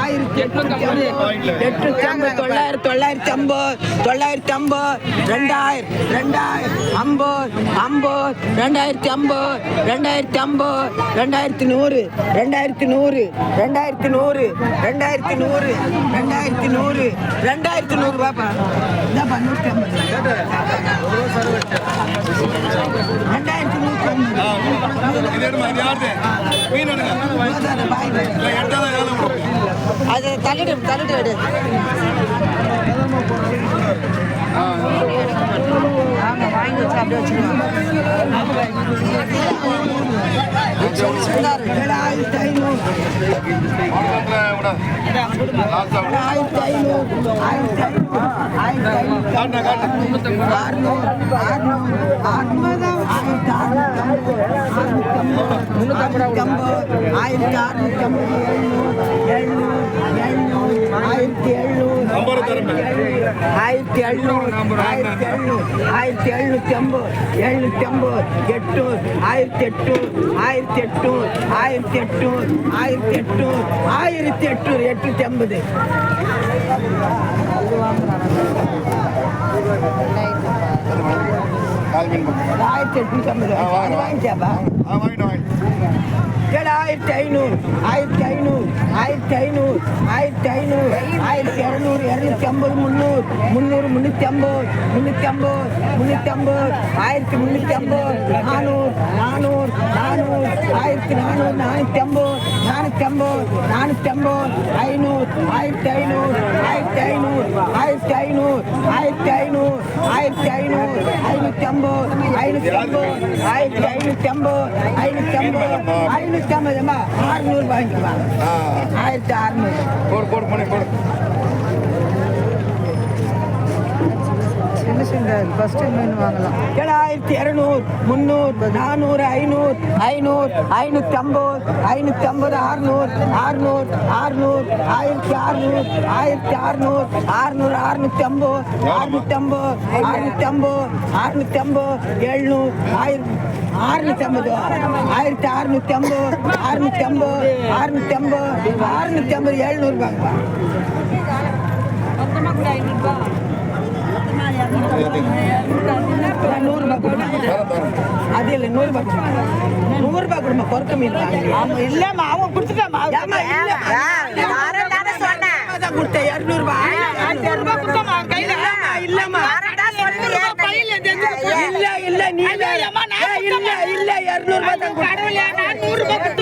ஆயிரத்தி எட்நூத்தி எட்நூத்தி ஐம்பது தொள்ளாயிரத்தி தொள்ளாயிரத்தி ஐம்பது தொள்ளாயிரத்தி ஐம்பது ரெண்டாயிரம் ரெண்டாயிரம் ஐம்பது ஐம்பது ரெண்டாயிரத்தி ஐம்பது ரெண்டாயிரத்தி ஐம்பது ரெண்டாயிரத்தி நூறு ரெண்டாயிரத்தி நூறு ரெண்டாயிரத்தி நூறு ரெண்டாயிரத்தி நூறு ரெண்டாயிரத்தி நூறு ரெண்டாயிரத்தி நூறு பாப்பா. இந்தாப்பா நூற்றி ஐம்பது. ரெண்டாயிரத்தி நூற்றி ஐம்பது. அது தள்ளிடு தள்ளிடு விடு. அவங்க வாங்கி வச்சு அப்படியே வச்சுருவாங்க ஆயிரத்தி ஐநூறு ஆயிரத்தி ஐநூறு. ஆயிரத்தி அறுநூத்தி ஐம்பது எழுநூறு ஆயிரத்தி எழுநூறு ஆயிரத்தி எழுநூறு ஆயிரத்தி எழுநூத்தி ஐம்பது எழுநூத்தி ஐம்பது எட்நூறு ஆயிரத்தி எட்நூறு ஆயிரத்தி எட்நூறு ஆயிரத்தி எட்நூறு ஆயிரத்தி எட்நூறு ஆயிரத்தி எட்நூறு எட்நூத்தி ஐம்பது ஆயிரத்தி எட்நூத்தி ஐம்பது வாங்கிச்சாப்பா ஏழாயிரத்தி ஐநூறு ஆயிரத்தி ஐநூறு ஆயிரத்தி ஐநூறு ஆயிரத்தி ஐநூறு ஆயிரத்தி இரநூறு இரநூத்தி ஐம்பது முந்நூறு முந்நூறு முந்நூற்றி ஐம்பது முந்நூற்றி ஐம்பது முந்நூற்றி ஐம்பது ஆயிரத்தி முந்நூற்றி ஐம்பது நானூறு நானூறு நானூறு ஆயிரத்தி நானூறு நானூற்றி ஐம்பது. ஐம்பது நானூற்றி ஐம்பது ஐநூறு ஆயிரத்தி ஐநூறு ஆயிரத்தி ஐநூறு ஆயிரத்தி ஐநூறு ஆயிரத்தி ஐநூறு ஆயிரத்தி ஐநூறு ஐநூற்றி ஐம்பது ஐநூற்றி ஐம்பது ஆயிரத்தி ஐநூற்றி ஐம்பது ஐநூற்றி ஐம்பது ஐநூற்றி ஐம்பது அம்மா ஆறுநூறு வாங்கிக்கலாம் ஆயிரத்தி அறுநூறு போடு போடு பண்ணி போடு சின்ன ஃபஸ்ட்டு மீன் வாங்கலாம். ஏழாயிரத்தி இரநூறு முந்நூறு நானூறு ஐநூறு ஐநூறு ஐநூற்றி ஐம்பது ஐநூற்றி ஐம்பது அறுநூறு அறுநூறு அறுநூறு ஆயிரத்தி அறுநூறு ஆயிரத்தி அறுநூறு அறுநூறு அறுநூற்றி ஐம்பது அறுநூற்றி ஐம்பது அறுநூற்றி ஐம்பது அறுநூற்றி ஐம்பது எழுநூறு ஆயிரத்தி அறுநூற்றி ஐம்பது ஆயிரத்தி அறுநூற்றி ஐம்பது அறுநூற்றி ஐம்பது அறுநூற்றி ஐம்பது அறுநூற்றி ஐம்பது எழுநூறு வாங்கப்பா நூறுரூபா கொடுமா அது இல்லை நூறுரூபா நூறுரூபா கொடுமா பொறுக்க மீன் ஆமா இல்லம்மா அவன் கொடுத்துட்டாமா தானே கொடுத்தேன் இரநூறுபா. இரநூறுபா கொடுத்தாமா கையில. இல்லம்மா. இல்ல இல்ல நீ இல்ல இல்ல இரநூறுபா தான் கொடுத்தேன்.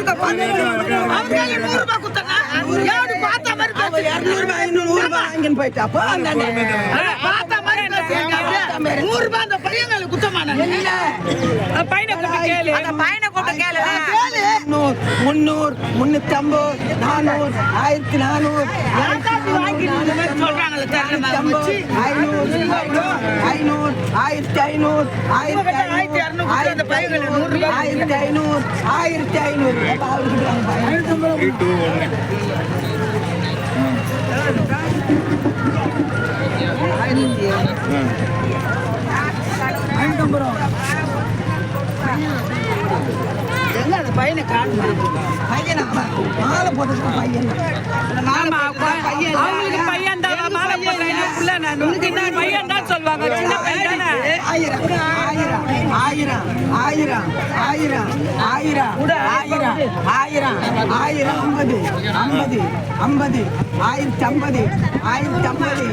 கொடுத்துருக்கோம் அவங்க நூறு ரூபாய் கொடுத்தா யாரு பார்த்த மாதிரி ஐநூறு ஆயிரத்தி ஐநூறு ஐநூறு ஆயிரத்தி ஐநூறு ஆயிரத்தி ஐநூறு ஆயிரத்தி ஐநூறு ஆயிரத்தி ஐநூறு வாங்க பாருங்க. எங்க அந்த பையனை காணுமா? பையனா? மாலை பையன். அவங்களுக்கு பையன் தான். மாலை புள்ள நான். பையன் தான் சொல்லுவாங்க. சின்ன பையன் தானே? ஆயிரம். ஆயிரம். ஆயிரம் ஆயிரம் ஆயிரம் ஆயிரம் ஆயிரம் ஆயிரம் ஐம்பது ஐம்பது ஐம்பது ஆயிரத்தி ஐம்பது ஆயிரத்தி ஐம்பது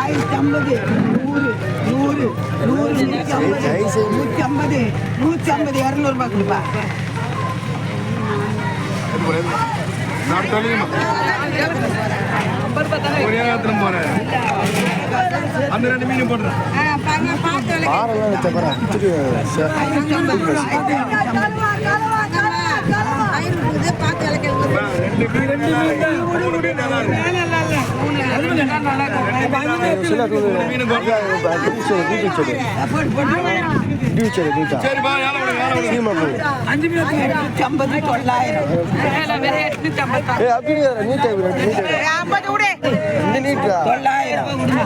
ஆயிரத்தி ஐம்பது நூறு நூறு நூறு நூற்றி ஐம்பது நூற்றி ஐம்பது நூற்றி ஐம்பது இரநூறுபா கொடுப்பா. நான் போறேன். அந்த ரெண்டு மீனும் போடுறேன் ஆறெல்லாம் வச்ச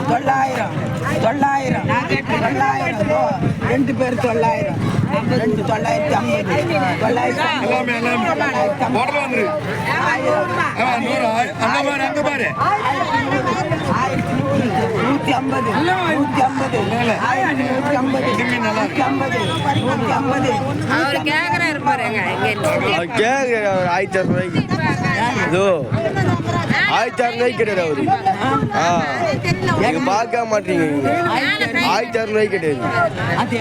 தொள்ளாயிரம் தொள்ளாயிரம் ரெண்டு பேர் தொள்ளாயிரம் ரெண்டு தொள்ளாயிரத்தி ஐம்பது தொள்ளாயிரத்தி தொள்ளாயிரத்தி ஐம்பது அங்க பாரு அங்க பாரு. நூத்தி ஐம்பது நூத்தி ஐம்பது ஆயிரத்தி நூத்தி ஐம்பது நூத்தி ஐம்பது நூத்தி ஐம்பது. அவர் கேக்குறாரு பாருங்க இங்க கேட்குற அவர் ஆயிரத்தி அறுநூறுவாய்க்கு. இதோ. ஆயிரத்தி அறுநூறுவாய்க்கு கிடையாது அவரு ஆ. நீங்க பார்க்க மாட்டீங்க நீங்க. ஆயிரத்தி அறுநூறுவாய்க்கு கிடையாது. ஆயிரத்தி